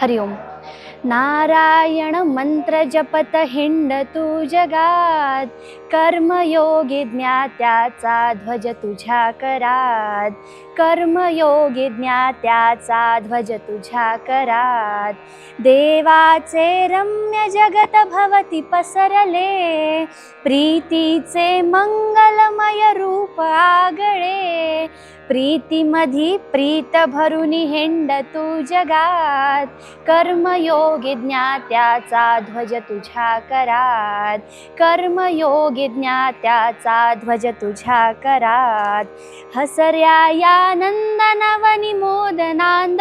हरिओम नारायण मंत्र जपत हिंडतू जगात कर्मयोगी ज्ञात्याचा ध्वज तुझ्या करात कर्मयोगी ज्ञात्याचा ध्वज तुझ्या करात. देवाचे रम्य जगत भवती पसरले प्रीतीचे मंगलमय रूप आगळे प्रीतीमधी प्रीत भरुनी हिंड तू जगात. कर्मयोगी ज्ञात्याचा ध्वज तुझ्या करात. कर्मयोगी ज्ञात्याचा ध्वज तुझ्या करात. हसर्या या नंदनवनी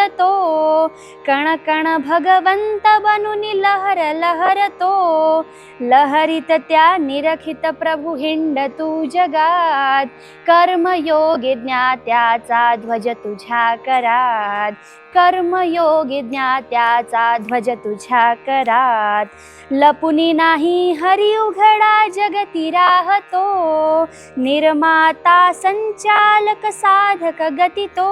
तो कण कण भगवंत बनुनी लहर लहरतो लहरित त्या निरखित प्रभु हिंड तू जगात. कर्मयोगी ज्ञात्याचा ध्वज तुझ्या करात. कर्मयोगी ज्ञात्याचा ध्वज तुझ्या करात. लपुनी नाही हरी उघडा जगती राहतो. निर्माता संचालक साधक गती तो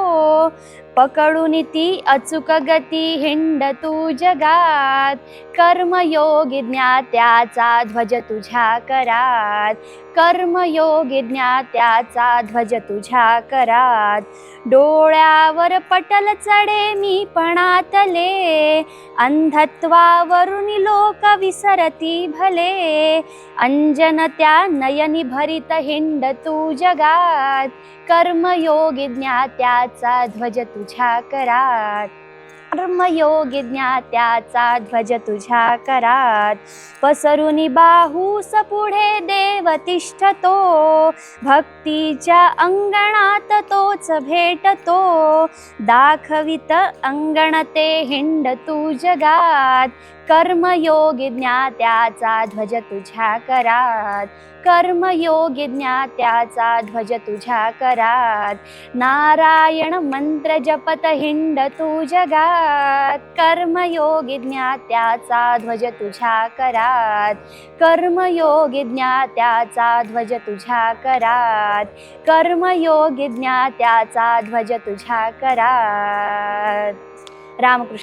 पकडून ती अचूक गती हिंड तू जगात. कर्मयोगी ज्ञात्याचा ध्वज तुझ्या करात. कर्मयोगी ज्ञात्याचा ध्वज तुझ्या करात. डोळ्यावर पटल चढे मी पणातले. अंधत्वावरुणि लोक विसरती भले. अंजन त्या नयनी भरित हिंड तू जगात. कर्मयोगी ज्ञात्याचा ध्वज तुझ्या करात. कर्मयोगी ज्ञात्याचा ध्वज तुझ्या करात. पसरुनी बाहूस पुढे देव तिष्ठतो भक्तीच्या अंगणात तोच भेटतो. दाखवित अंगण ते हिंड तू जगात. कर्मयोगी ज्ञात्याचा ध्वज तुझ्या करात. कर्मयोगी ज्ञात्याचा ध्वज तुझ्या करात. नारायण मंत्र जपत हिंड तू जगात. कर्मयोगी ज्ञात्याचा ध्वज तुझ्या करात. कर्मयोगी ज्ञात्याचा ध्वज तुझ्या करात. कर्मयोगी ज्ञात्याचा ध्वज तुझ्या करात. रामकृष्ण.